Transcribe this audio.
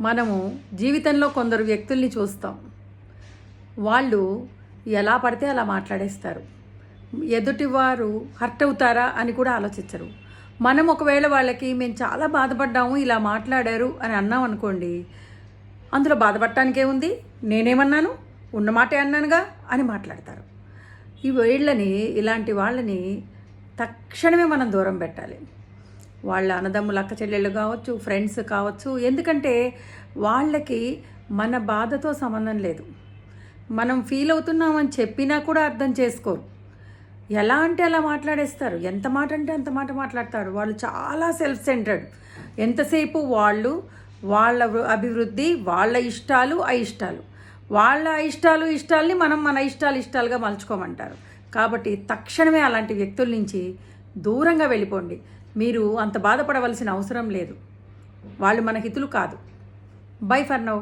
మనము జీవితంలో కొందరు వ్యక్తుల్ని చూస్తాం. వాళ్ళు ఎలా పడితే అలా మాట్లాడేస్తారు. ఎదుటివారు హర్ట్ అవుతారా అని కూడా ఆలోచించరు. మనం ఒకవేళ వాళ్ళకి మేము చాలా బాధపడ్డాము ఇలా మాట్లాడారు అని అన్నాం అనుకోండి అందులో బాధపడటానికే ఉంది నేనేమన్నాను ఉన్న మాటే అన్నానుగా అని మాట్లాడతారు. ఈ వీళ్ళని ఇలాంటి వాళ్ళని తక్షణమే మనం దూరం పెట్టాలి. వాళ్ళ అన్నదమ్ములు అక్క చెల్లెళ్ళు కావచ్చు ఫ్రెండ్స్ కావచ్చు ఎందుకంటే వాళ్ళకి మన బాధతో సంబంధం లేదు. మనం ఫీల్ అవుతున్నామని చెప్పినా కూడా అర్థం చేసుకోరు. ఎలా అంటే అలా మాట్లాడేస్తారు. ఎంత మాట అంటే అంత మాట మాట్లాడతారు. వాళ్ళు చాలా సెల్ఫ్ సెంటర్డ్ ఎంతసేపు వాళ్ళు వాళ్ళ అభివృద్ధి వాళ్ళ ఇష్టాలు అయిష్టాలు. వాళ్ళ ఇష్టాలు ఇష్టాలని మనం మన ఇష్టాలు ఇష్టాలుగా మలుచుకోమంటారు. కాబట్టి తక్షణమే అలాంటి వ్యక్తుల నుంచి దూరంగా వెళ్ళిపోండి. మీరు అంత బాధపడవలసిన అవసరం లేదు. వాళ్ళు మన హితులు కాదు. By for now